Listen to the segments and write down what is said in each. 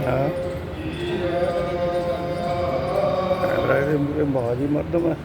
ਹਾਂ ਕੈਮਰਾ ਦੇ ਮੂਰੇ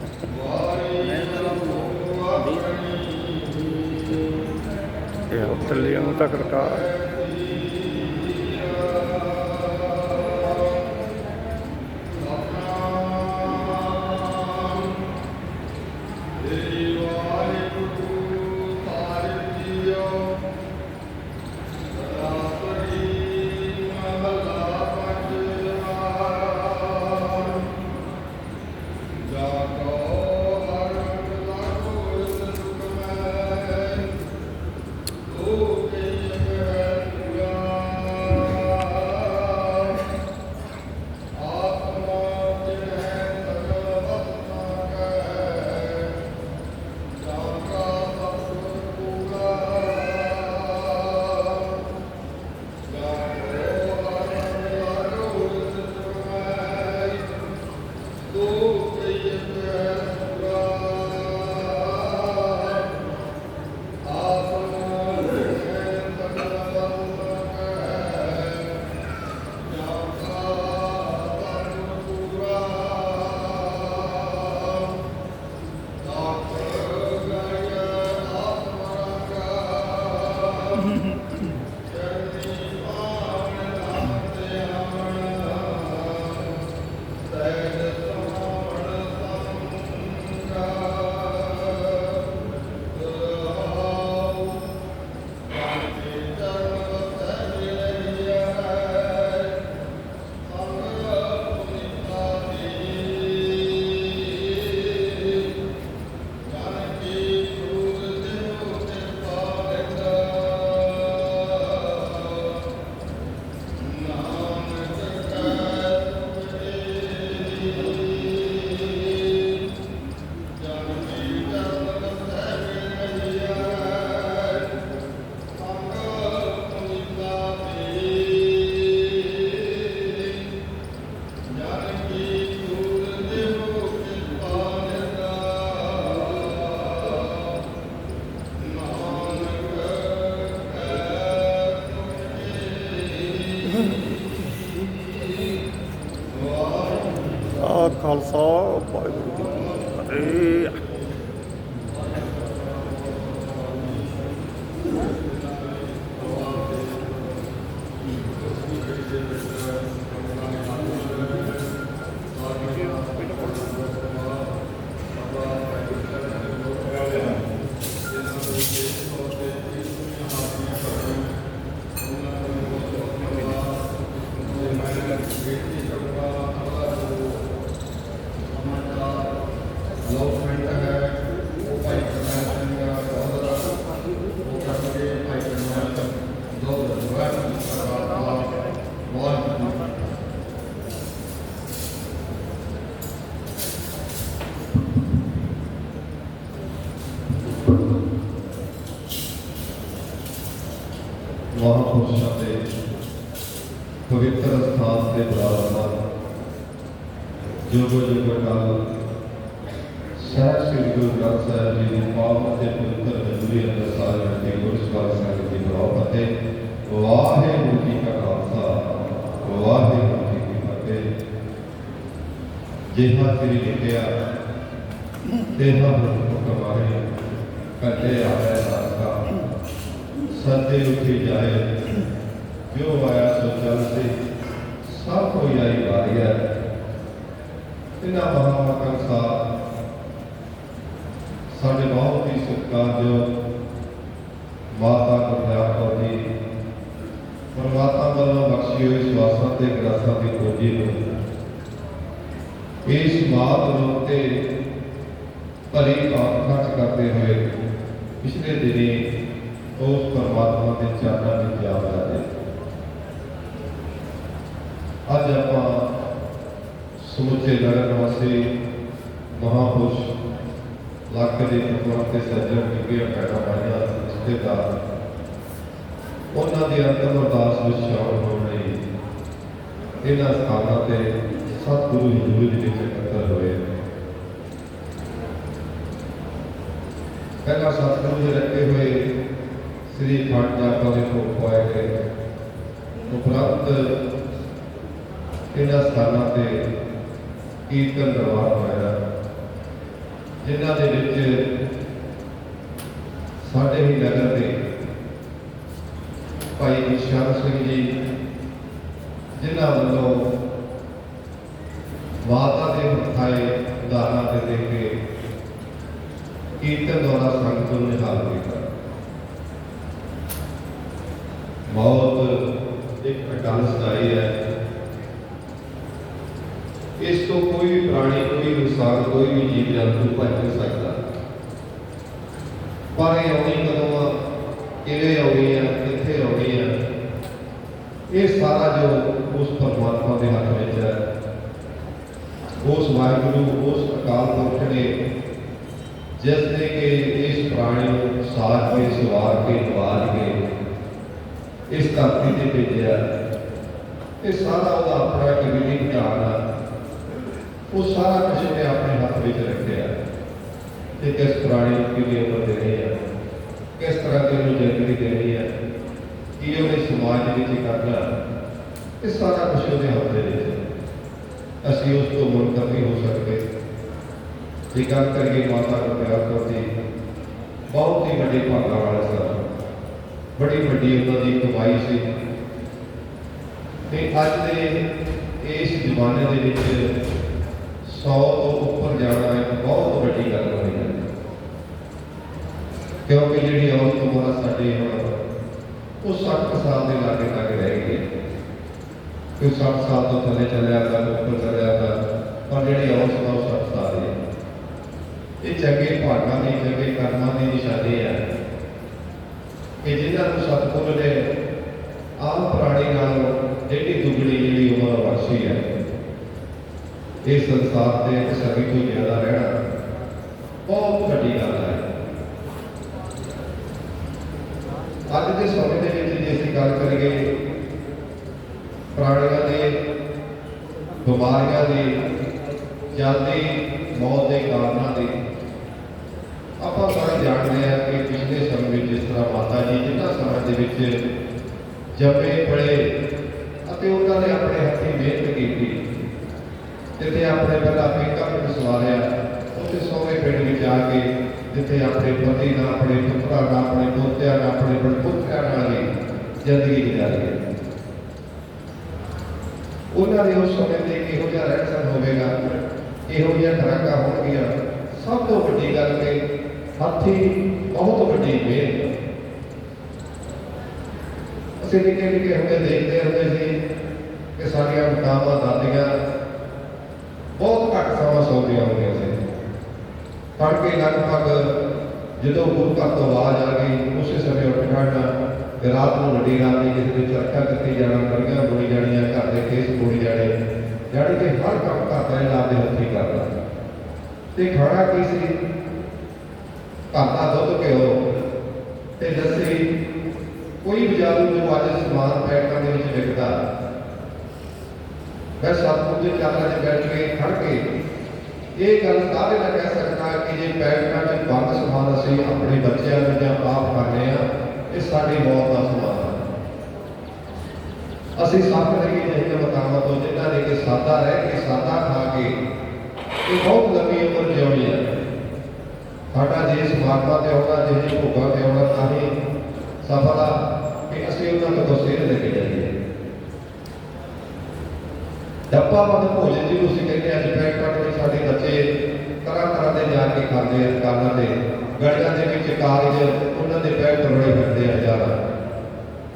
ਖਾਲਸਾ ਵਾਹਿਗੁਰੂ ਜੀ ਕੀ ਫਤਿਹ ਮਹਾਂਪੁਰਸ਼ਾਂ ਦੇ ਪਵਿੱਤਰ ਸਥਾਨ ਤੇ ਬਰਾਬਰ ਜੋਗੋ ਜੋਗੋ ਕਾਲ ਸਹਿਬ ਸ੍ਰੀ ਗੁਰੂ ਗ੍ਰੰਥ ਸਾਹਿਬ ਜੀ ਦੀ ਪਾਵਨ ਤੇ ਪਵਿੱਤਰ ਹਜ਼ੂਰੀ ਅੰਦਰ ਸਾਰੇ ਤੇ ਗੁਰਸਵਾਲ ਸੰਗਤ ਦੀ ਬਰਾਬਰ ਤੇ ਵਾਹਿਗੁਰੂ ਜੀ ਕਾ ਖਾਲਸਾ ਵਾਹਿਗੁਰੂ ਜੀ ਕੀ ਫਤਿਹ ਜਿਹਾ ਤੇਰੀ ਲਿਖਿਆ ਤੇਹਾ ਹੁਕਮ ਆਏ ਕੱਲੇ ਆਵੇ ਸਾਸਾ ਸੱਦੇ ਉੱਠੀ ਜਾਏ ਜੋ ਆਇਆ ਸੋ ਚੱਲ ਸੇ? ਸਭ ਕੋਈ ਆਈ ਵਾਰੀ ਹੈ। ਇਹਨਾਂ ਮਹਾਮਾਤਾਂ ਸਾਹਿਬ ਸਾਡੇ ਬਹੁਤ ਹੀ ਸਤਿਕਾਰਯੋਗ ਮਾਤਾ ਗੁਰਦਿਆਲ ਕੌਰ ਜੀ ਪਰਮਾਤਮਾ ਵੱਲੋਂ ਬਖਸ਼ੀ ਹੋਈ ਸਵਾਸਾਂ ਤੇ ਗ੍ਰਸਾਂ ਦੀ ਖੋਜੀ ਨੂੰ ਇਸ ਮਾਤ ਨੂੰ ਤੇ ਭਰੀ ਭਾਵ ਖਰਚ ਕਰਦੇ ਹੋਏ ਪਿਛਲੇ ਦਿਨੀ ਉਸ ਪਰਮਾਤਮਾ ਦੇ ਚਰਨਾਂ ਵਿੱਚ ਜਾ ਰਹੇ ਅੱਜ ਆਪਾਂ ਸਮੁੱਚੇ ਨਗਰ ਨਿਵਾਸੀ ਮਹਾਪੁਰਸ਼ ਲੱਖ ਦੇ ਪ੍ਰਮਾਣ ਤੇ ਸੱਜਣ ਜਿਗੇ ਪੈਦਾ ਪਾਇਆ ਰਿਸ਼ਤੇਦਾਰ, ਉਹਨਾਂ ਦੀ ਅੰਤਮ ਅਰਦਾਸ ਵਿੱਚ ਸ਼ਾਮਲ ਹੋਣ ਲਈ ਇਹਨਾਂ ਸਥਾਨਾਂ ਤੇ ਸਤਿਗੁਰੂ ਹਿੰਦੂ ਜੀ ਵਿੱਚ ਇਕੱਤਰ ਹੋਏ ਪਹਿਲਾ ਸਤਿਗੁਰੂ ਦੇ ਰੱਖੇ ਹੋਏ ਸ੍ਰੀ ਖੰਡ ਜਾਪਾਂ ਦੇ ਭੋਗ ਪਾਏ ਗਏ ਉਪਰੰਤ ਇਹਨਾਂ ਸਥਾਨਾਂ ਤੇ ਕੀਰਤਨ ਦਰਬਾਰ ਹੋਇਆ ਜਿਨ੍ਹਾਂ ਦੇ ਵਿੱਚ ਸਾਡੇ ਹੀ ਨਗਰ ਦੇ ਭਾਈ ਨਿਸ਼ਾਨ ਸਿੰਘ ਜੀ ਜਿਨ੍ਹਾਂ ਵੱਲੋਂ ਮਾਤਾ ਦੇ ਮੱਥਾਏ ਉਦਾਹਰਨਾਂ ਤੇ ਦੇ ਕੇ ਕੀਰਤਨ ਦੁਆਰਾ ਸੰਗਤ ਨੂੰ ਨਿਹਾਲ ਕੀਤਾ। ਬਹੁਤ ਇੱਕ ਅਟਲ ਸਦਾਈ ਹੈ। ਇਸ ਤੋਂ ਕੋਈ ਵੀ ਪ੍ਰਾਣੀ, ਕੋਈ ਵੀ ਇਨਸਾਨ, ਕੋਈ ਵੀ ਜੀਵ ਜੰਤੂ ਭੱਜ ਨਹੀਂ ਸਕਦਾ। ਪਰ ਇਹ ਆਉਣੀ ਕਦੋਂ ਆ? ਕਿਵੇਂ ਆਉਣੀ ਆ? ਕਿੱਥੇ ਆਉਣੀ ਆ? ਇਹ ਸਾਰਾ ਜੋ ਉਸ ਪਰਮਾਤਮਾ ਦੇ ਹੱਥ ਵਿੱਚ ਹੈ। ਉਸ ਵਾਹਿਗੁਰੂ ਉਸ ਅਕਾਲ ਪੁਰਖ ਨੇ ਜਿਸ ਨੇ ਕਿ ਇਸ ਪ੍ਰਾਣੀ ਨੂੰ ਸਾਜ ਕੇ, ਸਵਾਰ ਕੇ ਨਵਾਜ ਕੇ ਇਸ ਧਰਤੀ ਤੇ ਭੇਜਿਆ ਇਹ ਸਾਰਾ ਉਹਦਾ ਆਪਣਾ ਇੱਕ ਵਿਧੀ ਆ ਉਹ ਸਾਰਾ ਕੁਝ ਉਹਨੇ ਆਪਣੇ ਹੱਥ ਵਿੱਚ ਰੱਖਿਆ ਕਿ ਕਿਸ ਪ੍ਰਾਣੀ ਨੂੰ ਕਿਵੇਂ ਉਮਰ ਦੇਣੀ ਹੈ ਕਿਸ ਤਰ੍ਹਾਂ ਦੀ ਉਹਨੂੰ ਜ਼ਿੰਦਗੀ ਦੇਣੀ ਹੈ ਕੀ ਉਹਨੇ ਸਮਾਜ ਦੇ ਵਿੱਚ ਕਰਨਾ, ਇਹ ਸਾਰਾ ਕੁਝ ਉਹਦੇ ਹੱਥ ਦੇ ਵਿੱਚ। ਅਸੀਂ ਉਸ ਤੋਂ ਮੁਨਕਰ ਨਹੀਂ ਹੋ ਸਕਦੇ। ਜੇ ਗੱਲ ਕਰੀਏ ਮਾਤਾ ਗੁਰਦਿਆਲ ਦੀ ਬਹੁਤ ਹੀ ਵੱਡੇ ਭਾਗਾਂ ਵਾਲੇ ਸਨ। ਬੜੀ ਵੱਡੀ ਉਹਨਾਂ ਦੀ ਕਮਾਈ ਸੀ। ਤੇ ਅੱਜ ਦੇ ਇਸ ਜ਼ਮਾਨੇ ਦੇ ਵਿੱਚ 100 ਤੋਂ ਉੱਪਰ ਜਾਣਾ ਇੱਕ ਬਹੁਤ ਵੱਡੀ ਗੱਲ ਹੋਈ ਹੈ। ਕਿਉਂਕਿ ਜਿਹੜੀ ਔਰਤ ਉਮਰ ਆ ਹੁਣ ਉਹ 60 ਸਾਲ ਦੇ ਲਾਗੇ ਤੱਕ ਰਹਿ ਗਈ ਹੈ। ਕੋਈ 60 ਸਾਲ ਤੋਂ ਥੱਲੇ ਚੱਲਿਆ ਤਾਂ ਉੱਪਰ ਚੱਲਿਆ ਤਾਂ ਪਰ ਜਿਹੜੀ ਔਰਤ ਦਾ ਉਹ 60 ਸਾਲ ਦੀ ਹੈ ਇਹ ਚੰਗੇ ਭਾਗਾਂ ਦੀ, ਚੰਗੇ ਕਰਮਾਂ ਦੀ ਨਿਸ਼ਾਨੀ ਹੈ ਕਿ ਜਿਨ੍ਹਾਂ ਨੂੰ ਸਤਿਗੁਰ ਨੇ ਆਮ ਪ੍ਰਾਣੀ ਨਾਲੋਂ ਜਿਹੜੀ ਦੁਗਣੀ ਜਿਹੜੀ ਉਮਰ ਬਖਸ਼ੀ ਹੈ ਇਸ ਸੰਸਾਰ ਤੇ ਇੱਕ ਸਭੀ ਤੋਂ ਜ਼ਿਆਦਾ ਰਹਿਣਾ ਬਹੁਤ ਵੱਡੀ ਗੱਲ ਹੈ ਅੱਜ ਦੇ ਸਮੇਂ ਦੇ ਵਿੱਚ ਜੇ ਅਸੀਂ ਗੱਲ ਕਰੀਏ ਪ੍ਰਾਣੀਆਂ ਦੇ, ਬਿਮਾਰੀਆਂ ਦੀ ਜਲਦੀ ਮੌਤ ਦੇ ਕਾਰਨਾਂ ਦੀ। ਆਪਾਂ ਸਾਰੇ ਜਾਣਦੇ ਹਾਂ ਕਿ ਪਿਛਲੇ ਸਮੇਂ ਵਿੱਚ ਜਿਸ ਤਰ੍ਹਾਂ ਮਾਤਾ ਜੀ ਜਿਨ੍ਹਾਂ ਸਮੇਂ ਦੇ ਵਿੱਚ ਜੰਮੇ ਪੜੇ ਅਤੇ ਉਹਨਾਂ ਨੇ ਆਪਣੇ ਹੱਥੀਂ ਮਿਹਨਤ ਕੀਤੀ ਜਿੱਥੇ ਆਪਣੇ ਪਹਿਲਾ ਪੇਕਾ ਪਿੰਡ ਸਵਾਰਿਆ, ਉੱਥੇ ਸੋਹਣੇ ਪਿੰਡ ਵਿੱਚ ਆ ਕੇ ਜਿੱਥੇ ਆਪਣੇ ਪਤੀ ਨਾਲ ਆਪਣੇ, ਪੁੱਤਰਾਂ ਨਾਲ ਆਪਣੇ, ਪੋਤਿਆਂ ਨਾਲ ਆਪਣੇ ਬੜਪੁੱਤਿਆਂ ਨਾਲ ਜ਼ਿੰਦਗੀ ਗੁਜ਼ਾਰੀ ਉਹਨਾਂ ਦੇ ਉਸ ਸਮੇਂ ਤੇ ਕਿਹੋ ਜਿਹਾ ਰਹਿਣ ਸਹਿਣ ਹੋਵੇਗਾ ਇਹੋ ਜਿਹੀਆਂ ਖੁਰਾਕਾਂ ਹੋਣਗੀਆਂ, ਸਭ ਤੋਂ ਵੱਡੀ ਗੱਲ ਕਿ ਹਾਥੀ ਬਹੁਤ ਵੱਡੀ ਮਿਹਨਤ ਅਸੀਂ ਨਿੱਕੇ ਨਿੱਕੇ ਹੁੰਦੇ ਦੇਖਦੇ ਹੁੰਦੇ ਸੀ ਕਿ ਸਾਡੀਆਂ ਮਾਤਾਵਾਂ ਦਾਦੀਆਂ ਬਹੁਤ ਘੱਟ ਸਮਾਂ ਸੌਂਦੀਆਂ ਹੁੰਦੀਆਂ ਸੀ। ਤੜਕੇ ਲਗਭਗ ਜਦੋਂ ਗੁਰੂ ਘਰ ਤੋਂ ਆਵਾਜ਼ ਆ ਗਈ, ਉਸੇ ਸਮੇਂ ਉੱਠ ਖੜਨਾ ਤੇ ਰਾਤ ਨੂੰ ਵੱਡੀ ਰਾਤ ਦੀ ਜਿਸ ਵਿੱਚ ਚਰਖਾ ਕੀਤੀ ਜਾਣਾ ਕਣੀਆਂ ਬੋਲੀ ਜਾਣੀਆਂ, ਘਰ ਦੇ ਕੇਸ ਬੋਲੀ ਜਾਣੇ। ਜਾਣੀ ਕਿ ਹਰ ਕੰਮ ਘਰ ਦਾ ਇਹਨਾਂ ਦੇ ਹੱਥੀਂ ਕਰਦਾ ਤੇ ਖਾਣਾ ਕੀ ਸੀ? ਘਰ ਦਾ ਦੁੱਧ, ਘਿਓ। ਤੇ ਲੱਸੀ। ਕੋਈ ਬਜ਼ਾਰੂ ਜੋ ਅੱਜ ਸਮਾਨ ਪੈਕਾਂ ਦੇ ਵਿੱਚ ਵਿਕਦਾ। ਮੈਂ ਸਤਿਗੁਰੂ ਦੇ ਚਰਨਾਂ 'ਚ ਬੈਠ ਕੇ ਖੜ ਕੇ ਇਹ ਗੱਲ ਸਾਰੇ ਨਾਲ ਕਹਿ ਸਕਦਾ ਕਿ ਜੇ ਪੈਕਾਂ 'ਚ ਬੰਦ ਸਮਾਨ ਅਸੀਂ ਆਪਣੇ ਬੱਚਿਆਂ ਨੂੰ ਜਾਂ ਆਪ ਖਾਂਦੇ ਆ ਇਹ ਸਾਡੀ ਮੌਤ ਦਾ ਸਮਾਨ ਹੈ। ਅਸੀਂ ਸਭ ਰਹੀਏ ਜਿਹੜੇ ਮਤਾਵਾਂ ਤੋਂ ਜਿਨ੍ਹਾਂ ਨੇ ਕਿ ਸਾਦਾ ਰਹਿ ਕੇ, ਸਾਦਾ ਖਾ ਕੇ ਇਹ ਬਹੁਤ ਲੰਮੀ ਉਮਰ ਜਿਉਣੀ ਹੈ। ਸਾਡਾ ਜੇ ਸਮਾਰਤਾ ਤੇ ਆਉਣਾ ਜੇ ਭੋਗਾਂ ਤੇ ਆਉਣਾ ਤਾਂ ਹੀ ਸਫਲ ਆ ਕਿ ਅਸੀਂ ਉਹਨਾਂ ਤੋਂ ਸੇਧ ਲੈ ਕੇ ਜਾਈਏ। ਡੱਬਾ ਬੰਦ ਭੋਜਨ ਜਿਹਨੂੰ ਅਸੀਂ ਕਹਿੰਦੇ ਅੱਜ ਪੈਕਟ ਵਿੱਚ ਸਾਡੇ ਬੱਚੇ ਤਰ੍ਹਾਂ ਤਰ੍ਹਾਂ ਦੇ ਜਾ ਕੇ ਖਾਂਦੇ ਆ ਦੁਕਾਨਾਂ ਤੇ। ਗਲੀਆਂ ਦੇ ਵਿੱਚ ਕਾਰਜ ਉਹਨਾਂ ਦੇ ਪੈਕਟ ਰੋੜੇ ਫਿਰਦੇ ਆ ਹਜ਼ਾਰਾਂ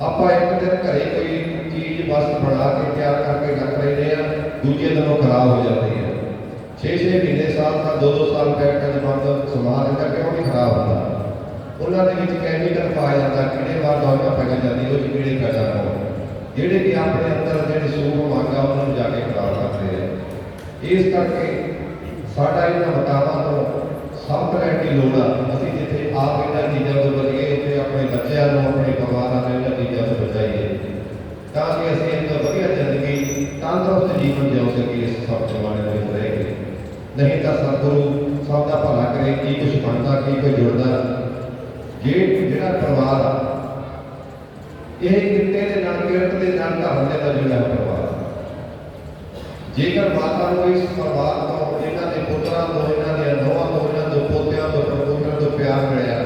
ਆਪਾਂ ਇੱਕ ਦਿਨ ਘਰੇ ਕੋਈ ਚੀਜ਼ ਬਸ ਬਣਾ ਕੇ ਤਿਆਰ ਕਰਕੇ ਰੱਖ ਲੈਂਦੇ ਆ, ਦੂਜੇ ਦਿਨ ਉਹ ਖਰਾਬ ਹੋ ਜਾਂਦੀ ਹੈ 6-6 ਮਹੀਨੇ ਸਾਲ ਤਾਂ 2-2 ਸਾਲ ਪੈਕਟਾਂ ਦੇ ਬੰਦ ਸਮਾਨ ਇਹਦਾ ਕਿਉਂ ਨਹੀਂ ਖਰਾਬ ਹੁੰਦਾ। ਉਹਨਾਂ ਦੇ ਵਿੱਚ ਕੈਮੀਕਲ ਪਾਇਆ ਜਾਂਦਾ ਕਿਹੜੇ ਵਾਰ ਦਵਾਈਆਂ ਪੈ ਜਾਂਦੀ, ਉਹ 'ਚ ਕੀੜੇ ਪੈਦਾ ਹੋਣ। ਜਿਹੜੇ ਕਿ ਆਪਣੇ ਅੰਦਰ ਜਿਹੜੇ ਸੂਖ ਮੰਗਾ ਉਹਨਾਂ ਨੂੰ ਜਾ ਕੇ ਖਰਾਬ ਕਰਦੇ ਆ। ਇਸ ਕਰਕੇ ਸਾਡਾ ਇਹਨਾਂ ਮਤਾਵਾਂ ਤੋਂ ਸਭ ਤਰ੍ਹਾਂ ਦੀ ਲੋੜ ਆ। ਅਸੀਂ ਜਿੱਥੇ ਆਪ ਇਹਨਾਂ ਚੀਜ਼ਾਂ ਤੋਂ ਬਚੀਏ ਉੱਥੇ ਆਪਣੇ ਬੱਚਿਆਂ ਨੂੰ, ਆਪਣੇ ਪਰਿਵਾਰਾਂ ਨੂੰ ਇਹਨਾਂ ਚੀਜ਼ਾਂ ਤੋਂ ਬਚਾਈਏ। ਤਾਂ ਕਿ ਅਸੀਂ ਇੱਕ ਵਧੀਆ ਜ਼ਿੰਦਗੀ, ਤੰਦਰੁਸਤ ਜੀਵਨ ਜਿਉ ਸਕੀਏ ਇਸ ਸਭ ਜਮਾਨੇ ਦੇ ਵਿੱਚ ਰਹਿ ਕੇ। ਨਹੀਂ ਤਾਂ ਸਤਿਗੁਰੂ ਸਭ ਦਾ ਭਲਾ ਕਰੇ, ਕੀ ਕੁਝ ਬਣਦਾ, ਕੀ ਕੋਈ ਜੁੜਦਾ। ਜੇ ਜਿਹੜਾ ਪਰਿਵਾਰ ਇਹ ਕਿੱਤੇ ਦੇ ਨਾਲ ਕਿਰਤ ਦੇ ਨਾਲ ਧਰਮ ਦੇ ਨਾਲ ਜੁੜਿਆ ਪਰਿਵਾਰ ਜੇਕਰ ਮਾਤਾ ਨੂੰ ਇਸ ਪਰਿਵਾਰ ਇਹਨਾਂ ਦੇ ਪੁੱਤਰਾਂ ਤੋਂ, ਇਹਨਾਂ ਦੇ ਨੋਹਾਂ ਤੋਂ, ਇਹਨਾਂ ਦੇ ਪੋਤਿਆਂ ਤੋਂ ਪਰਪੋਤਿਆਂ ਤੋਂ ਪਿਆਰ ਮਿਲਿਆ।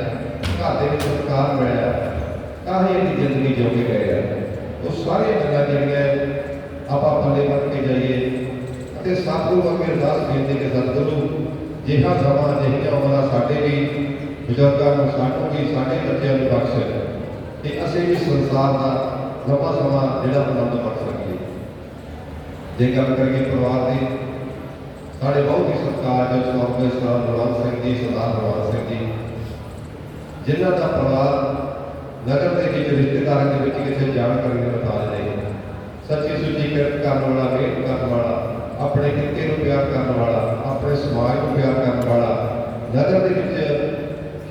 ਘਰ ਦੇ ਵਿੱਚ ਸਤਿਕਾਰ ਮਿਲਿਆ। ਤਾਂ ਹੀ ਇਹਦੀ ਜ਼ਿੰਦਗੀ ਜਿਉ ਕੇ ਗਏ ਆ? ਉਹ ਸਾਰੀਆਂ ਗੱਲਾਂ ਜਿਹੜੀਆਂ ਆਪਾਂ ਪੱਲੇ ਬੰਨ ਕੇ ਜਾਈਏ। ਅਤੇ ਸਤਿਗੁਰੂ ਅੱਗੇ ਅਰਦਾਸ ਬੇਨਤੀ ਕਿ ਸਤਿਗੁਰੂ ਜਿਹੜਾ ਸਮਾਂ ਜਿਹੜੀਆਂ ਉਮਰਾਂ ਸਾਡੇ ਵੀ, ਬਜ਼ੁਰਗਾਂ ਨੂੰ ਸਾਨੂੰ ਵੀ, ਸਾਡੇ ਬੱਚਿਆਂ ਨੂੰ ਬਖਸ਼ ਤੇ ਅਸੀਂ ਵੀ ਸੰਸਾਰ ਦਾ ਲੰਬਾ ਸਮਾਂ ਜਿਹੜਾ ਆਨੰਦ ਮਾਣ ਸਕੀਏ। ਜੇ ਗੱਲ ਕਰੀਏ ਪਰਿਵਾਰ ਦੀ ਸਾਡੇ ਬਹੁਤ ਹੀ ਸਤਿਕਾਰਯੋਗ ਸਵਾਮੀ ਸਰਦਾਰ ਬਲਵੰਤ ਸਿੰਘ ਜੀ ਸਰਦਾਰ ਬਲਵੰਤ ਸਿੰਘ ਜੀ ਜਿਨ੍ਹਾਂ ਦਾ ਪਰਿਵਾਰ ਨਗਰ ਦੇ ਕਿਸੇ ਰਿਸ਼ਤੇਦਾਰਾਂ ਦੇ ਵਿੱਚ ਕਿਸੇ ਜਾਣਕਾਰੀ ਦਾ ਮਤਾਜ ਨਹੀਂ ਸੱਚੀ ਸੁੱਚੀ ਕਿਰਤ ਕਰਨ ਵਾਲਾ ਵੇਟ ਕਰਨ ਵਾਲਾ, ਆਪਣੇ ਕਿੱਤੇ ਨੂੰ ਪਿਆਰ ਕਰਨ ਵਾਲਾ, ਆਪਣੇ ਸਮਾਜ ਨੂੰ ਪਿਆਰ ਕਰਨ ਵਾਲਾ, ਨਗਰ ਦੇ ਵਿੱਚ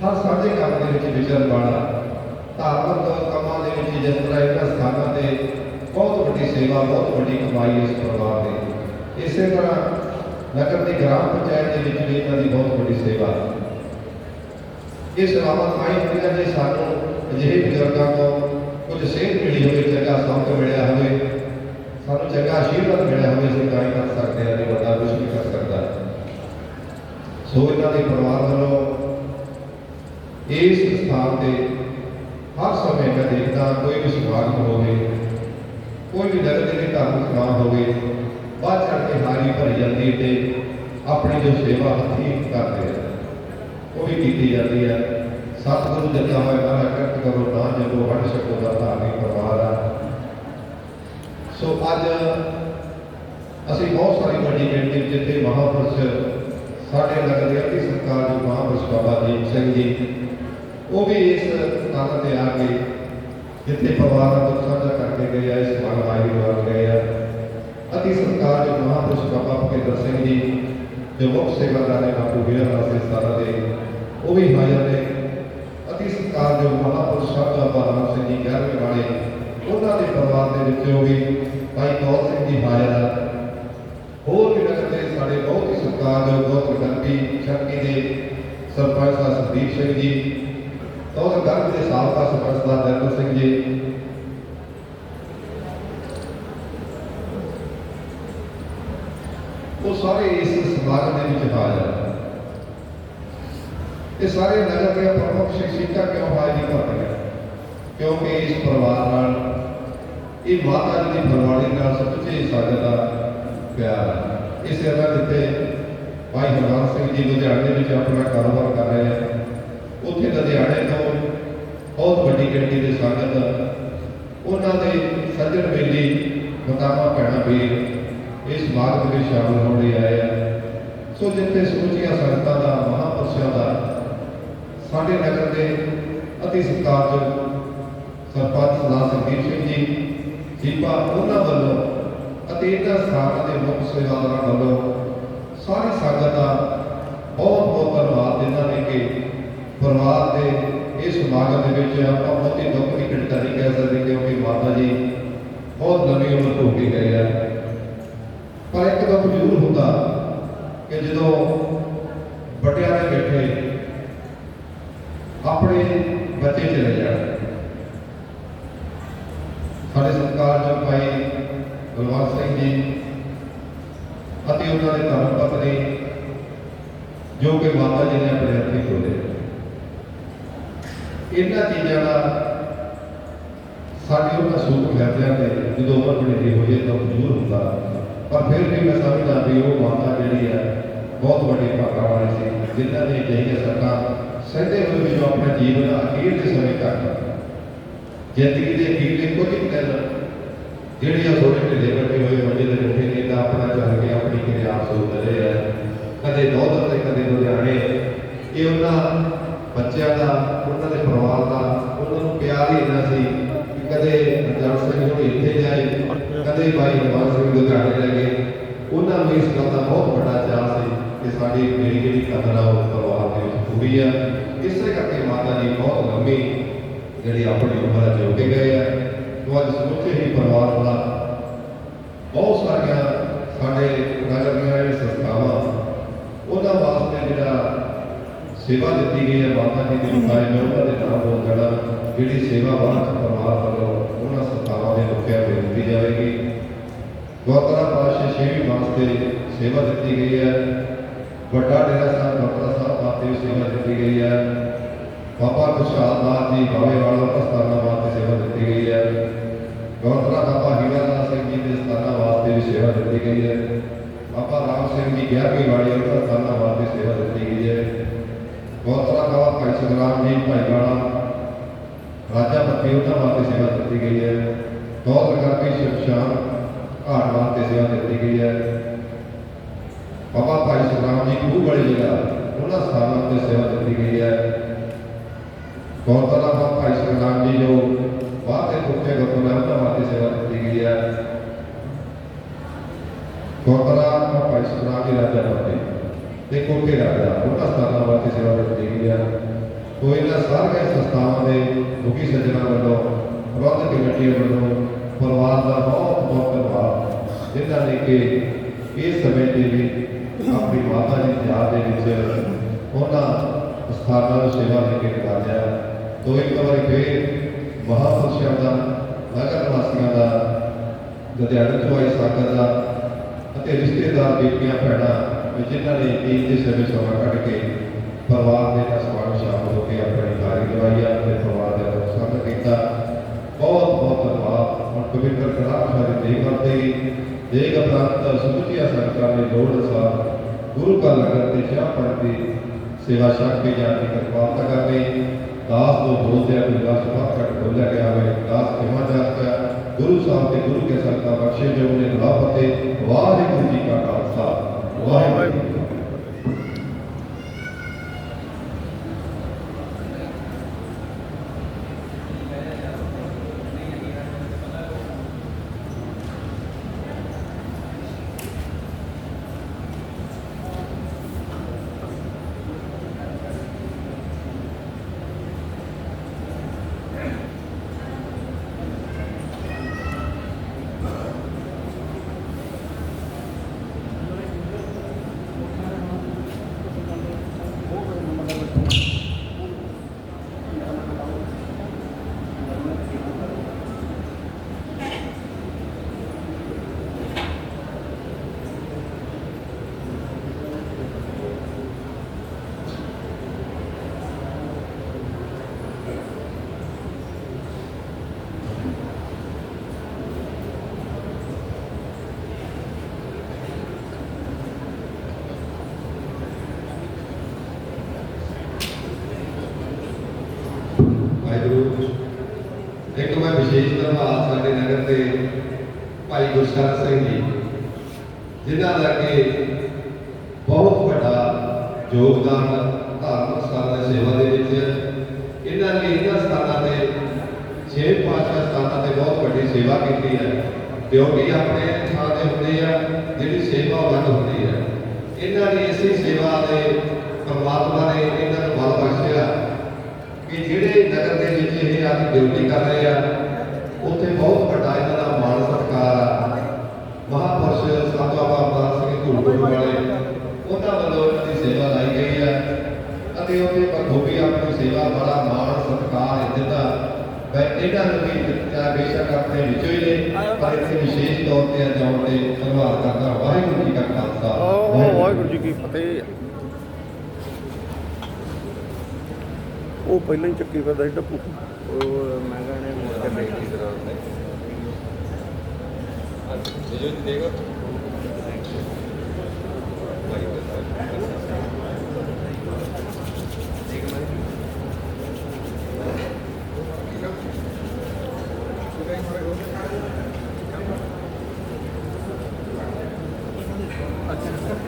ਹਰ ਸਾਂਝੇ ਕੰਮ ਦੇ ਵਿੱਚ ਵਿਚਰਨ ਵਾਲਾ, ਧਾਰਮਿਕ ਕੰਮਾਂ ਦੇ ਵਿੱਚ ਜਿਸ ਤਰ੍ਹਾਂ ਇਹਨਾਂ ਸਥਾਨਾਂ ਤੇ ਬਹੁਤ ਵੱਡੀ ਸੇਵਾ, ਬਹੁਤ ਵੱਡੀ ਕਮਾਈ ਇਸ ਪਰਿਵਾਰ ਦੀ। ਇਸੇ ਤਰ੍ਹਾਂ ਨਗਰ ਦੀ ਗ੍ਰਾਮ ਪੰਚਾਇਤ ਦੇ ਵਿੱਚ ਵੀ ਇਹਨਾਂ ਦੀ ਬਹੁਤ ਵੱਡੀ ਸੇਵਾ ਹੈ। ਇਹ ਸੇਵਾਵਾਂ ਤਾਂ ਹੀ ਹੁੰਦੀਆਂ ਜੇ ਸਾਨੂੰ ਅਜਿਹੇ ਬਜ਼ੁਰਗਾਂ ਤੋਂ ਕੁਝ ਸੇਧ ਮਿਲੀ ਹੋਵੇ ਚੰਗਾ ਸੰਤ ਮਿਲਿਆ ਹੋਵੇ, ਸਾਨੂੰ ਚੰਗਾ ਆਸ਼ੀਰਵਾਦ ਮਿਲਿਆ ਹੋਵੇ ਅਸੀਂ ਤਾਂ ਹੀ ਕਰ ਸਕਦੇ ਹਾਂ ਨਹੀਂ ਵੱਡਾ ਕੁਝ ਨਹੀਂ ਕਰ ਸਕਦਾ ਸੋ ਇਹਨਾਂ ਦੇ ਪਰਿਵਾਰ ਵੱਲੋਂ ਇਸ ਸਥਾਨ ਤੇ ਹਰ ਸਮੇਂ ਮੈਂ ਦੇਖਦਾ ਕੋਈ ਵੀ ਸਮਾਗਮ ਹੋਵੇ, ਕੋਈ ਵੀ ਨਗਰ ਦੇ ਧਾਰਮਿਕ ਸਮਾਗਮ ਹੋਵੇ ਵੱਧ ਚੜ ਕੇ ਹਾਰੀ ਭਰੀ ਜਾਂਦੀ ਹੈ ਤੇ ਆਪਣੀ ਜੋ ਸੇਵਾ ਹੱਥੀਂ ਕਰਦੇ ਆ। ਉਹ ਵੀ ਕੀਤੀ ਜਾਂਦੀ ਹੈ। ਸਤਿਗੁਰੂ ਦਿੱਤਾ ਹੋਇਆ ਮਾਰਾ ਕਰਤ ਕਰੋ ਨਾ ਜਦੋਂ ਵੰਡ ਸਕੋ ਦਾ ਧਾਰਮਿਕ ਪਰਿਵਾਰ ਆ। ਸੋ ਅੱਜ ਅਸੀਂ ਬਹੁਤ ਸਾਰੀ ਵੱਡੀ ਗਿਣਤੀ ਜਿੱਥੇ ਮਹਾਪੁਰਸ਼ ਸਾਡੇ ਨਗਰ ਦੇ ਅਤੀ ਸਰਕਾਰ ਜੋ ਮਹਾਪੁਰਸ਼ ਬਾਬਾ ਦੀਪ ਸਿੰਘ ਜੀ, ਉਹ ਵੀ ਇਸ ਸਥਾਨ ਤੇ ਆ ਕੇ ਜਿੱਥੇ ਪਰਿਵਾਰ ਦਾ ਦੁੱਖ ਸਾਂਝਾ ਕਰਕੇ ਗਏ ਆ, ਇਸ ਮਨ ਆਈ ਗਏ ਆ। ਅਤੀ ਸਰਕਾਰ ਜੋ ਮਹਾਂਪੁਰਸ਼ ਬਾਬਾ ਭਗਿੰਦਰ ਸਿੰਘ ਜੀ, ਜੋ ਮੁੱਖ ਸੇਵਾਦਾਰ ਨੇ ਬਾਪੂ ਵੀਰ ਵਾਸਤੇ ਸਾਰਾ ਦੇ, ਉਹ ਵੀ ਹਾਜ਼ਰ ਨੇ। ਅਤੀ ਸਰਕਾਰ ਜੋ ਮਹਾਂਪੁਰਸ਼ ਸਾਹਿਬ ਬਾਬਾ ਰਾਮ ਸਿੰਘ ਜੀ ਗਿਆਰਵੇਂ ਵਾਲੇ ਉਹਨਾਂ ਦੇ ਪਰਿਵਾਰ ਦੇ ਵਿੱਚੋਂ ਵੀ ਭਾਈ ਕੌਰ ਸਿੰਘ ਜੀ ਹਾਜ਼ਰ ਆ। ਹੋਰ ਵੀ ਨਗਰ ਦੇ ਸਾਡੇ ਬਹੁਤ ਹੀ ਸਤਿਕਾਰਯੋਗ ਬਹੁਤ ਵਿਕਲਪੀ ਸ਼ਕਤੀ ਦੇ ਸਰਪੰਚ ਸਾਹਿਬ ਸੰਦੀਪ ਸਿੰਘ ਜੀ ਤੋਂ ਗਰਭ ਦੇ ਸਾਬਕਾ ਸਰਪੰਚ ਦਾ ਜਰਨਲ ਸਿੰਘ ਜੀ ਉਹ ਸਾਰੇ ਇਸ ਸਮਾਗਮ ਦੇ ਵਿੱਚ ਹਾਜ਼ਰ ਇਹ ਸਾਰੇ ਨਗਰ ਦੇ ਪ੍ਰਮੁੱਖ ਸ਼ਖਸੀਅਤਾਂ ਕਿਉਂ ਹਾਜ਼ਰੀ ਭਰਦੇ ਆ ਕਿਉਂਕਿ ਇਸ ਪਰਿਵਾਰ ਨਾਲ, ਇਹ ਮਾਤਾ ਜੀ ਦੀ ਪਰਵਾੜੀ ਨਾਲ ਸੱਚੇ ਸਾਡੇ ਦਾ ਪਿਆਰ ਹੈ। ਇਸ ਤਰ੍ਹਾਂ ਜਿੱਥੇ ਭਾਈ ਹਰਵੰਤ ਸਿੰਘ ਜੀ ਲੁਧਿਆਣੇ ਵਿੱਚ ਆਪਣਾ ਕਾਰੋਬਾਰ ਕਰ ਰਹੇ ਆ ਉੱਥੇ ਲੁਧਿਆਣੇ ਤੋਂ ਬਹੁਤ ਵੱਡੀ ਗਿਣਤੀ ਦੇ ਸੰਗਤ ਉਹਨਾਂ ਦੇ ਸੱਜਣ ਮੇਲੀ ਮਤਾਮਾ ਭੈਣਾਂ, ਵੀਰ ਇਸ ਮਾਰਗ ਵਿੱਚ ਸ਼ਾਮਲ ਹੋਣ ਲਈ ਆਏ ਆ। ਸੋ ਜਿੱਥੇ ਸਮੁੱਚੀਆਂ ਸੰਗਤਾਂ ਦਾ, ਮਹਾਂਪੁਰਸ਼ਾਂ ਦਾ, ਸਾਡੇ ਨਗਰ ਦੇ ਅਤੀ ਸਤਿਕਾਰਯੋਗ ਸਰਪੰਚ ਸਰਦਾਰ ਸੰਦੀਪ ਸਿੰਘ ਜੀ ਦੀਪਾ ਉਹਨਾਂ ਵੱਲੋਂ ਅਤੇ ਇਹਨਾਂ ਸਥਾਨਾਂ ਦੇ ਮੁੱਖ ਸੇਵਾਦਾਰਾਂ ਵੱਲੋਂ ਸਾਰੀ ਸੰਗਤ ਦਾ ਬਹੁਤ ਬਹੁਤ ਧੰਨਵਾਦ ਜਿਨ੍ਹਾਂ ਨੇ ਕਿ ਪਰਿਵਾਰ ਦੇ ਇਸ ਸਮਾਗਮ ਦੇ ਵਿੱਚ ਆਪਾਂ ਬਹੁਤੀ ਦੁੱਖ ਦੀ ਘਟਨਾ ਨਹੀਂ ਕਹਿ ਸਕਦੇ ਕਿਉਂਕਿ ਮਾਤਾ ਜੀ ਬਹੁਤ ਲੰਮੀ ਉਮਰ ਹੋ ਕੇ ਗਏ ਆ। ਦੁੱਖ ਜ਼ਰੂਰ ਹੁੰਦਾ ਕਿ ਜਦੋਂ ਵੱਡਿਆਂ ਦੇ ਬੈਠੇ ਆਪਣੇ ਬੱਚੇ ਚਲੇ ਜਾਣ। ਸਾਡੇ ਸਤਿਕਾਰਯੋਗ ਭਾਈ ਬਲਵੰਤ ਸਿੰਘ ਜੀ ਅਤੇ ਉਹਨਾਂ ਦੇ ਧਰਮ ਪਤਨੀ ਜੋ ਕਿ ਮਾਤਾ ਜੀ ਨੇ ਆਪਣੇ ਹੱਥੀਂ ਖੋਲੇ। ਇਹਨਾਂ ਚੀਜ਼ਾਂ ਦਾ ਸਾਡੇ ਉਹਨਾਂ ਸੂਤ ਫੈਸਲਿਆਂ ਤੇ ਜਦੋਂ ਉਮਰ ਬੜੀ ਹੋਈ ਤਾਂ ਜ਼ਰੂਰ ਹੁੰਦਾ। ਪਰ ਫਿਰ ਵੀ ਮੈਂ ਸਮਝਦਾ ਵੀ ਉਹ ਮਾਤਾ ਜਿਹੜੀ ਹੈ, ਬਹੁਤ ਵੱਡੀ ਭਾਗਾਂ ਵਾਲੀ ਸੀ, ਜਿਨ੍ਹਾਂ ਨੇ ਜਿਹੜੀਆਂ ਸੱਟਾਂ ਸਹਿਦੇ ਹੋਏ ਵੀ ਜੋ ਆਪਣਾ ਜੀਵਨ ਅਖੀਰ ਦੇ ਸਮੇਂ ਤੱਕ ਜ਼ਿੰਦਗੀ ਦੇ ਅਖੀਰਲੇ ਕੁਝ ਦਿਨ ਜਿਹੜੀਆਂ ਥੋੜੇ ਢਿੱਲੇ ਬੱਟੇ ਹੋਏ ਮੰਜੇ ਦੇ ਉੱਤੇ ਨੇ ਤਾਂ ਆਪਣਾ ਚੱਲ ਕੇ ਆਪਣੀ ਕਿਰਿਆ ਸੋਚ ਰਹੇ ਆ। ਕਦੇ ਦੋਦਰ ਤੇ, ਕਦੇ ਲੁਧਿਆਣੇ। ਇਹ ਉਹਨਾਂ ਬੱਚਿਆਂ ਦਾ, ਉਹਨਾਂ ਦੇ ਪਰਿਵਾਰ ਦਾ, ਉਹਨਾਂ ਨੂੰ ਪਿਆਰ ਹੀ ਇੰਨਾ ਸੀ ਕਦੇ ਜਨ ਸਿੰਘ ਨੂੰ ਇੱਥੇ ਜਾਏ, ਕਦੇ ਭਾਈ ਹਰਮਨ ਲੁਧਿਆਣੇ ਲੈ ਗਏ ਉਹਨਾਂ ਨੂੰ ਇਸ ਗੱਲ ਦਾ ਬਹੁਤ ਵੱਡਾ ਚਾਅ ਸੀ ਕਿ ਸਾਡੀ ਮੇਰੀ ਜਿਹੜੀ ਕਦਰ ਆ ਉਹ ਪਰਿਵਾਰ ਦੇ ਵਿੱਚ ਪੂਰੀ ਆ। ਇਸੇ ਕਰਕੇ ਮਾਤਾ ਜੀ ਬਹੁਤ ਲੰਮੀ ਜਿਹੜੀ ਆਪਣੀ ਉਮਰ ਜੋ ਕੇ ਗਏ ਆ। ਉਹ ਅੱਜ ਸਮੁੱਚੇ ਹੀ ਪਰਿਵਾਰ ਦਾ ਬਹੁਤ ਸਾਰੀਆਂ ਸਾਡੇ ਨਗਰ ਦੀਆਂ ਜਿਹੜੀਆਂ ਸੰਸਥਾਵਾਂ, ਉਹਨਾਂ ਵਾਸਤੇ ਜਿਹੜਾ ਸੇਵਾ ਦਿੱਤੀ ਗਈ ਹੈ ਮਾਤਾ ਜੀ ਦੀ ਮੁਕਾਇਮ ਹੈ ਉਹਨਾਂ ਦੇ ਨਾਮ ਤੋਂ ਜਿਹੜਾ ਜਿਹੜੀ ਸੇਵਾ ਵਾਹਨ ਪਰਿਵਾਰ ਵੱਲੋਂ ਉਹਨਾਂ ਸੰਸਥਾਵਾਂ ਦੇ ਮੁਖੀਆਂ ਨੂੰ ਦਿੱਤੀ ਜਾਵੇਗੀ। ਗੁਰਦੁਆਰਾ ਪਾਤਸ਼ਾਹ ਛੇਵੀਂ ਵਾਸਤੇ ਸੇਵਾ ਦਿੱਤੀ ਗਈ ਹੈ। ਵੱਡਾ ਡੇਰਾ ਸਾਹਿਬ, ਗੁਰਦੁਆਰਾ ਸਾਹਿਬ ਵਾਸਤੇ ਵੀ ਸੇਵਾ ਦਿੱਤੀ ਗਈ ਹੈ। ਬਾਬਾ ਖੁਸ਼ਹਾਲ ਦਾਸ ਜੀ ਬਾਵੇ ਵਾਲਾ ਪ੍ਰਸਤਾਨਾ ਵਾਸਤੇ ਸੇਵਾ ਦਿੱਤੀ ਗਈ ਹੈ। ਗੁਰਦੁਆਰਾ ਬਾਬਾ ਹੀਰਾ ਦਾਸ ਸਿੰਘ ਜੀ ਦੇ ਸਥਾਨਾਂ ਵਾਸਤੇ ਵੀ ਸੇਵਾ ਦਿੱਤੀ ਗਈ ਹੈ। ਬਾਬਾ ਰਾਮ ਸਿੰਘ ਜੀ 11ਵੀਂ ਵਾਲੀ ਉਹਨਾਂ ਸਥਾਨਾਂ ਵਾਸਤੇ ਸੇਵਾ ਦਿੱਤੀ ਗਈ ਹੈ। ਗੁਰਦੁਆਰਾ ਬਾਬਾ ਭਾਈ ਸੁਖਰਾਮ ਜੀ, ਭਾਈ ਵਾਲਾ ਰਾਜਾ ਪੱਤੀ ਉਹਨਾਂ ਵਾਸਤੇ ਸੇਵਾ ਦਿੱਤੀ ਗਈ ਹੈ। ਦੌਰ ਕਰਕੇ ਸ਼ਮਸ਼ਾਨ ਘਾਟ ਵਾਸਤੇ ਸੇਵਾ ਦਿੱਤੀ ਗਈ ਹੈ। ਬਾਬਾ ਭਾਈ ਸੁਖਰਾਮ ਜੀ ਖੂਹ ਵਾਲੀ ਜਗ੍ਹਾ ਉਹਨਾਂ ਸਥਾਨਾਂ ਤੇ ਸੇਵਾ ਦਿੱਤੀ ਗਈ ਹੈ। ਗੁਰਦੁਆਰਾ ਬਾਬਾ ਭਾਈ ਸੁਖਰਾਮ ਜੀ ਜੋ ਬਾਹਰ ਦੇ ਪੁੱਛੇ ਗੁਰਦੁਆਰਾ ਉਹਨਾਂ ਵਾਸਤੇ ਸੇਵਾ ਦਿੱਤੀ ਗਈ ਹੈ। ਗੁਰਦੁਆਰਾ ਬਾਬਾ ਭਾਈ ਸੁਖਰਾਮ ਜੀ ਰਾਜਾ ਪੱਤੀ ਤੇ ਕੋਟੇ ਰਾਜਾ, ਉਹਨਾਂ ਸਥਾਨਾਂ ਵਾਸਤੇ ਸੇਵਾ ਦਿੱਤੀ ਗਈ ਹੈ। ਉਹ ਇਹਨਾਂ ਸਾਰੀਆਂ ਸੰਸਥਾਵਾਂ ਦੇ ਮੁਖੀ ਸੱਜਣਾ ਵੱਲੋਂ ਪ੍ਰਬੰਧਕ ਕਮੇਟੀ ਵੱਲੋਂ ਪਰਿਵਾਰ ਦਾ ਬਹੁਤ ਬਹੁਤ ਧੰਨਵਾਦ ਜਿਨ੍ਹਾਂ ਨੇ ਕਿ ਇਸ ਸਮੇਂ ਦੇ ਵੀ ਆਪਣੀ ਮਾਤਾ ਜੀ ਦੀ ਯਾਦ ਦੇ ਵਿੱਚ ਉਹਨਾਂ ਸਥਾਨਾਂ ਨੂੰ ਸੇਵਾ ਲੈ ਕੇ ਨਿਭਾਇਆ ਤੋ ਇੱਕ ਵਾਰੀ ਫੇਰ ਮਹਾਪੁਰਸ਼ਾਂ ਦਾ, ਨਗਰ ਵਾਸੀਆਂ ਦਾ, ਲੁਧਿਆਣੇ ਤੋਂ ਆਈ ਦਾ ਅਤੇ ਰਿਸ਼ਤੇਦਾਰ, ਬੀਬੀਆਂ, ਭੈਣਾਂ ਜਿਨ੍ਹਾਂ ਨੇ ਦੀਨ ਦੇ ਸਮੇਂ ਸਮਾਂ ਕੱਢ ਕੇ ਪਰਿਵਾਰ ਦੇ ਨਾਲ ਸਮਾਨ ਸ਼ਾਮਲ ਹੋ ਕੇ ਆਪਣੀ ਕਾਰੀ ਲਵਾਈ ਆ ਤੇ ਪਰਿਵਾਰ ਦੇ ਨਾਲ ਸੰਗ ਕੀਤਾ ਬਹੁਤ ਬਹੁਤ ਧੰਨਵਾਦ ਹੁਣ ਪਵਿੱਤਰ ਕਲਾਮ ਸਾਰੇ ਦੇ ਕਰਦੇ ਦੇਗ ਪ੍ਰਾਪਤ ਸਮੁੱਚੀਆਂ ਸੰਗਤਾਂ ਦੇ ਲੋੜ ਅਨੁਸਾਰ ਗੁਰੂ ਕਾ ਲੰਗਰ ਤੇ ਚਾਹ ਪੜ ਕੇ ਸੇਵਾ ਛਕ ਕੇ ਜਾਣ ਦੀ ਕਿਰਪਾਲਤਾ ਕਰਨੀ ਦਾਸ ਤੋਂ ਬੋਲਦਿਆਂ ਕੋਈ ਦਾਸ ਬਾਤ ਕੱਟ ਬੋਲਿਆ ਗਿਆ ਹੋਵੇ, ਦਾਸ ਕਿਮਾ ਜਾਤਾ ਗੁਰੂ ਸਾਹਿਬ ਤੇ ਗੁਰੂ ਕੇ ਸੰਤਾਂ ਬਖਸ਼ੇ ਜੋ ਨੇ ਲਾਪਤੇ ਵਾਹਿਗੁਰੂ ਜੀ ਕਾ ਖਾਲਸਾ। ਵਾਹਿਗੁਰੂ ਜੀ ਕੀ ਫਤਿਹ। ਵਾਹਿਗੁਰੂ ਇੱਕ ਮੈਂ ਵਿਸ਼ੇਸ਼ ਸਾਡੇ ਨਗਰ ਦੇ ਭਾਈ ਗੁਰਸ਼ਰਨ ਸਿੰਘ ਜੀ, ਜਿਨ੍ਹਾਂ ਦਾ ਕਿ ਬਹੁਤ ਵੱਡਾ ਯੋਗਦਾਨ ਧਾਰਮਿਕ ਸਥਾਨਾਂ ਦੀ ਸੇਵਾ ਦੇ ਵਿੱਚ ਇਹਨਾਂ ਨੇ ਇਹਨਾਂ ਸਥਾਨਾਂ ਤੇ ਛੇ ਪਾਤਸ਼ਾਹ ਸਥਾਨਾਂ ਤੇ ਬਹੁਤ ਵੱਡੀ ਸੇਵਾ ਕੀਤੀ ਹੈ। ਕਿਉਂਕਿ ਆਪਣੇ ਥਾਂ ਤੇ ਹੁੰਦੇ ਆ, ਜਿਹੜੀ ਸੇਵਾ ਉਹ ਹੁੰਦੀ ਹੈ। ਇਹਨਾਂ ਨੇ ਇਸੇ ਸੇਵਾ ਦੇ ਪਰਮਾਤਮਾ ਨੇ ਇਹਨਾਂ ਨੂੰ ਬਲ ਬਖਸ਼ਿਆ ਕਿ ਜਿਹੜੇ ਨਗਰ ਦੇ ਵਿੱਚ ਇਹ ਅੱਜ ਡਿਊਟੀ ਕਰ ਰਹੇ ਆ ਉੱਥੇ ਬਹੁਤ ਵੱਡਾ ਇਹਨਾਂ ਦਾ ਮਾਣ ਸਤਿਕਾਰ ਆ। ਮਹਾਪੁਰਸ਼ ਸੰਤ ਬਾਬਾ ਸਿੰਘ ਧੂੜਪੁਰ ਵਾਲੇ, ਉਹਨਾਂ ਵੱਲੋਂ ਇਹਨਾਂ ਦੀ ਸੇਵਾ ਲਾਈ ਗਈ ਹੈ ਅਤੇ ਉਹਦੇ ਬਖੂਬੀ ਆਪਣੀ ਸੇਵਾ ਬੜਾ ਮਾਣ ਸਤਿਕਾਰ ਇੱਜ਼ਤ ਮੈਂ ਇਹਨਾਂ ਨੂੰ ਵੀ ਦਿੱਤਾ ਬੇਸ਼ੱਕ ਆਪਣੇ ਵਿੱਚੋਂ ਹੀ ਨੇ, ਪਰ ਇੱਥੇ ਵਿਸ਼ੇਸ਼ ਤੌਰ ਤੇ ਆਉਣ ਤੇ ਧੰਨਵਾਦ ਕਰਦਾ ਵਾਹਿਗੁਰੂ ਜੀ ਕਾ ਖਾਲਸਾ। ਵਾਹਿਗੁਰੂ ਜੀ ਕੀ ਫਤਿਹ। ਉਹ ਪਹਿਲਾਂ ਹੀ ਚੱਕੀ ਫਿਰਦਾ ਸੀ ਟੱਪੂ ਉਹ ਮੈਂ ਕਹਿੰਦਾ ਮੋੜ ਕੇ ਬੇਇੱਜ਼ਤੀ ਕਰਾਉਂਦੇ ਜੋ ਜੀ ਦੇਗਾ ਆਹ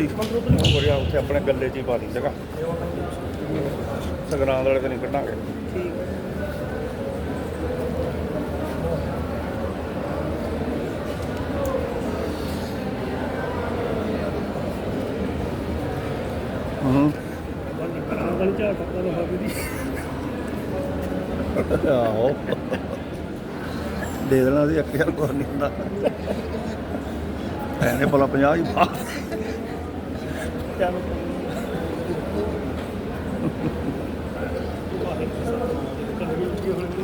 ਉਹ ਵਰਿਆ ਉੱਥੇ ਆਪਣੇ ਗੱਲੇ 'ਚ ਹੀ ਪਾ ਦੀ ਜਗਾ ਸਗਰਾਂ ਵਾਲੇ ਤੇ ਨਹੀਂ ਕੱਢਾਂਗੇ। ਹੂੰ। ਕਰਦਾ ਆਹੋ। ਦੇ ਦੇਣਾ ਸੀ ਅੱਖਿਆ ਕੁਛ ਨਹੀਂ ਹੁੰਦਾ। ਐਨੇ ਭਲਾ 50 ਹੀ ਚੱਲ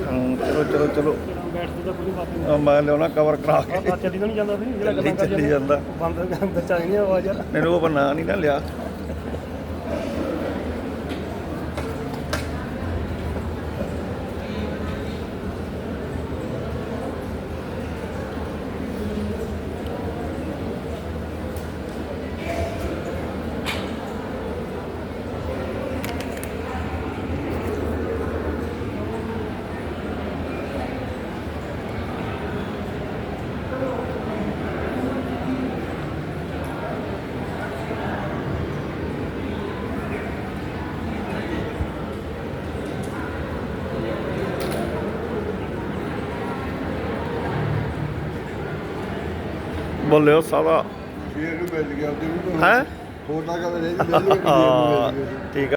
ਹਾਂ, ਚਲੋ ਚਲੋ ਚਲੋ। ਬੈਠਦੇ ਤਾਂ ਪੂਰੀ ਬਾਤ ਆ ਮੈਂ ਲਿਆਉਣਾ ਕਵਰ ਕਰਾ ਕੇ। ਆ ਚੱਲੀ ਤਾਂ ਨਹੀਂ ਜਾਂਦਾ ਸੀ ਜਿਹੜਾ ਗੱਲਾਂ ਚੱਲੀ ਜਾਂਦਾ। ਬੰਦ ਚਾਹੀ ਨਹੀਂ ਆਵਾਜ਼। ਯਾਰ ਮੈਨੂੰ ਉਹ ਬਣਾ ਨਹੀਂ ਨਾ ਲਿਆ। ਬੋਲਿਓ ਸਾਰਾ ਸ਼ੇਰ ਨੂੰ ਮਿਲ ਗਿਆ ਉਹਦੇ ਨੂੰ ਹੈ? ਹੋਰ ਨਾ ਕਦੇ ਨਹੀਂ ਮਿਲ ਗਿਆ। ਠੀਕ ਆ।